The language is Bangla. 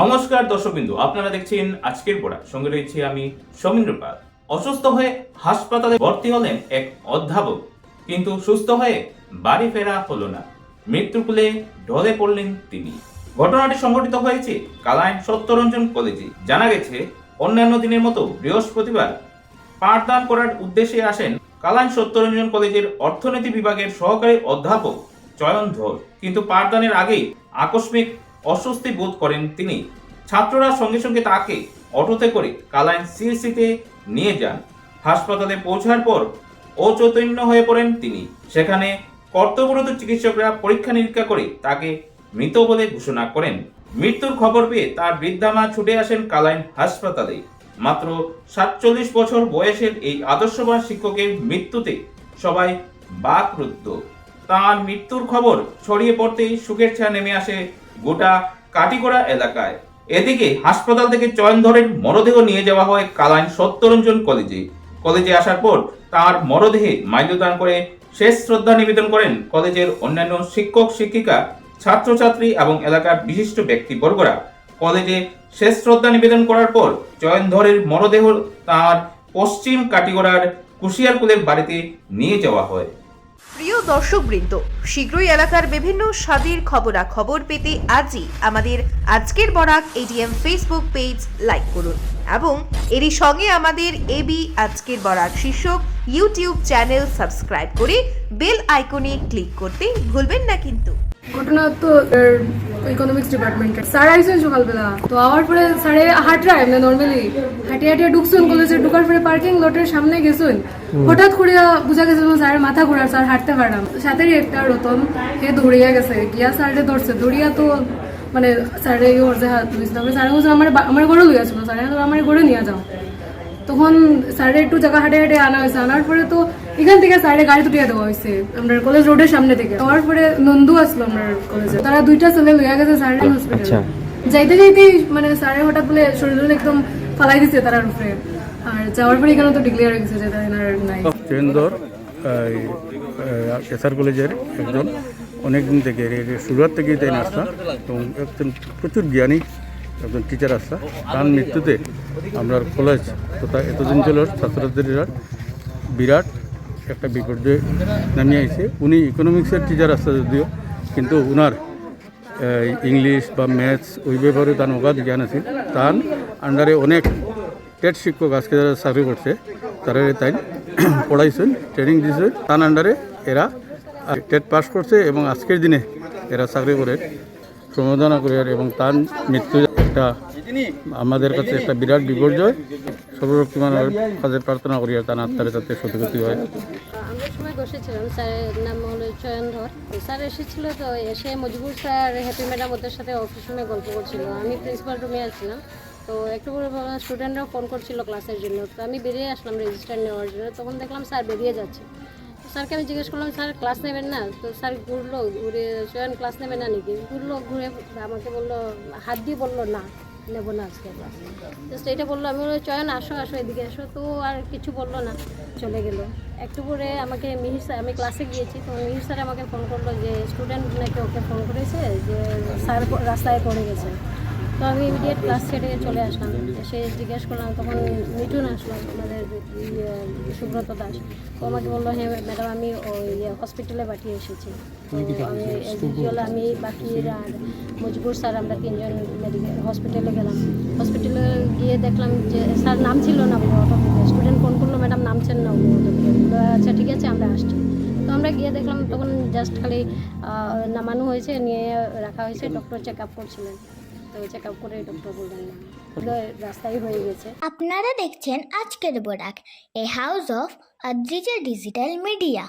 নমস্কার দর্শকবিন্দু, আপনারা দেখছেন আজকের পড়া সঙ্গে রয়েছে আমি সৌমিন্দ্র পাল অসুস্থ হয়ে হাসপাতালে ভর্তি হলেন এক অধ্যাপক, কিন্তু সুস্থ হয়ে বাড়ি ফেরা হলো না। মৃত্যুকুলে ঢলে পড়লেন তিনি। ঘটনাটি সংঘটিত হয়েছে কালাইন সত্যরঞ্জন কলেজে। জানা গেছে, অন্যান্য দিনের মতো বৃহস্পতিবার পাঠদান করার উদ্দেশ্যে আসেন কালাইন সত্যরঞ্জন কলেজের অর্থনীতি বিভাগের সহকারী অধ্যাপক চয়ন ধর। কিন্তু পাঠদানের আগেই আকস্মিক অস্বস্তি বোধ করেন তিনি। ছাত্ররা সঙ্গে সঙ্গে তাকে অটোতে করে কালাইন সিএসসিতে নিয়ে যান। হাসপাতালে পৌঁছার পর অচৈতন্য হয়ে পড়েন তিনি। সেখানে কর্তব্যরত চিকিৎসকরা পরীক্ষা নিরীক্ষা করে তাকে মৃত বলে ঘোষণা করেন। মৃত্যুর খবর পেয়ে তার বৃদ্ধা মা ছুটে আসেন কালাইন হাসপাতালে। মাত্র সাতচল্লিশ বছর বয়সের এই আদর্শবান শিক্ষকের মৃত্যুতে সবাই বাকরুদ্ধ। তার মৃত্যুর খবর ছড়িয়ে পড়তেই ছায়া নেমে আসে গোটা কাটিগড়া এলাকায়। এদিকে হাসপাতাল থেকে চয়ন ধরেন মরদেহ নিয়ে যাওয়া হয় কালাইন সত্যরঞ্জন কলেজে। কলেজে আসার পর তার মরদেহে মাল্যদান করে শেষ শ্রদ্ধা নিবেদন করেন কলেজের অন্যান্য শিক্ষক, শিক্ষিকা, ছাত্রছাত্রী এবং এলাকার বিশিষ্ট ব্যক্তিবর্গরা। কলেজে শেষ শ্রদ্ধা নিবেদন করার পর চয়নধরের মরদেহ তার পশ্চিম কাটিগড়ার কুশিয়ারকুলের বাড়িতে নিয়ে যাওয়া হয়। প্রিয় দর্শকবৃন্দ, শীঘ্রই এলাকার বিভিন্ন স্বাদের খবরাখবর পেতে আজই আমাদের আজকের Barak ADM Facebook page like করুন এবং এরই সঙ্গে আমাদের এবি আজকের বরাক শীর্ষক ইউটিউব চ্যানেল সাবস্ক্রাইব করে বেল আইকনে ক্লিক করতে ভুলবেন না কিন্তু। ঘটনা তো ইকোনমিক্স ডিপার্টমেন্টের স্যার আইসেন সকালবেলা। তো আওয়ার পরে স্যারে হাঁটরা এমনি নর্মালি হাঁটিয়ে হাঁটিয়ে ঢুকছেন কলেজে ঢুকার পরে পার্কিং লটের সামনে গেছেন হঠাৎ করে বুঝা গেছে স্যারের মাথা ঘোরার স্যার হাঁটতে পারলাম সাথেই একটা রতন হে দৌড়িয়া গেছে। গিয়া স্যারে ধরছে। দৌড়িয়া তো মানে স্যারে ওর যে হাত ধরেছে তারপরে স্যারে বলছে আমার আমার ঘরে লইয়াছিল স্যারে আমার ঘরে নিয়ে যাও। তখন স্যারে একটু জায়গা হাঁটে হাঁটে আনা হয়েছে। আনার পরে তো এখান থেকে স্যারে গাড়ি তুটিয়ে দেওয়া হয়েছে আমরা কলেজ রোডের সামনে থেকে। যাওয়ার পরে নন্দু আসলো আমরা কলেজে তারা দুইটা ছেলে লইয়া গেছে স্যারের হসপিটালে যাইতে যাইতেই মানে স্যারে হঠাৎ বলে শরীর একদম ফালাই দিছে তারার উপরে আর যাওয়ার পরে এখানে তো ডিক্লেয়ার হয়ে গেছে যে তার নাই। এসআর কলেজের একজন। অনেক দিন থেকে এর শুরুয়াত থেকেই তাই আসতা এবং একজন প্রচুর জ্ঞানী একজন টিচার আসতা। তার মৃত্যুতে আমরা কলেজ তথা এতদিন ছিল ছাত্রছাত্রীরা বিরাট একটা বিপর্যয় নামিয়ে আইছে। উনি ইকোনমিক্সের টিচার আসতা যদিও, কিন্তু উনার ইংলিশ বা ম্যাথস ওই ব্যাপারে তার অগাধ জ্ঞান আছে। তার আন্ডারে অনেক টেট শিক্ষক আজকে যারা চাকরি করছে, তারা তাই পড়াইছেন ট্রেনিং দিয়েছে তার আন্ডারে এরা টেট পাস করছে এবং আজকের দিনে এরা চাকরি করে প্রমোদনা করে এবং তার মৃত্যু একটা আমাদের কাছে একটা বিরাট বিপর্যয়। সর্বশক্তিমানের কাছে প্রার্থনা করি আর তার আত্মারে যাতে সতগতি হয়। আমরা সময় বসেছিলাম স্যারের নাম হলো চয়নধর স্যার এসেছিল তো এসে মজবুর স্যার হ্যাপি ম্যাডাম ওদের সাথে অফিস রুমে গল্প করছিল। আমি প্রিন্সিপাল রুমে আসছিলাম তো একটু করে স্টুডেন্টরাও ফোন করছিল ক্লাসের জন্য। তো আমি বেরিয়ে আসলাম রেজিস্টার নেওয়ার জন্য। তখন দেখলাম স্যার বেরিয়ে যাচ্ছে। স্যারকে আমি জিজ্ঞেস করলাম স্যার ক্লাস নেবেন না? তো স্যার ঘুরলো ঘুরে চয়ন ক্লাস নেবে না নাকি? ঘুরলো ঘুরে আমাকে বলল হাত দিয়ে বলল না। নেব না আজকে জাস্ট এটা বলল, আমি বলল চয়ন, আসো আসো এদিকে আসো। তো আর কিছু বলল না, চলে গেল। একটু পরে আমাকে মিহির স্যার আমি ক্লাসে গিয়েছি, তো মিহির স্যার আমাকে ফোন করল যে স্টুডেন্ট নাকি ওকে ফোন করেছে যে স্যার রাস্তায় পড়ে গেছে। তো আমি ইমিডিয়েট ক্লাস ছেড়ে চলে আসলাম। এসে জিজ্ঞেস করলাম তখন মিঠুন আসলো আমাদের ইয়ে, সুব্রত দাস। তো আমাকে বলল হ্যাঁ ম্যাডাম আমি ওই হসপিটালে পাঠিয়ে এসেছি। তো আমি আমি বাকির আর মজবুর স্যার আমরা তিনজন মেডিকেল হসপিটালে গেলাম। হসপিটালে গিয়ে দেখলাম যে স্যার নাম ছিল না উনি অটো স্টুডেন্ট ফোন করল ম্যাডাম নামছেন না উনি অটো আচ্ছা ঠিক আছে আমরা আসছি। তো আমরা গিয়ে দেখলাম তখন জাস্ট খালি নামানো হয়েছে নিয়ে রাখা হয়েছে ডক্টর চেক আপ করছিলেন। রাস্তায় হয়ে গেছে। আপনারা দেখছেন আজকের Barak a house of Adrija digital media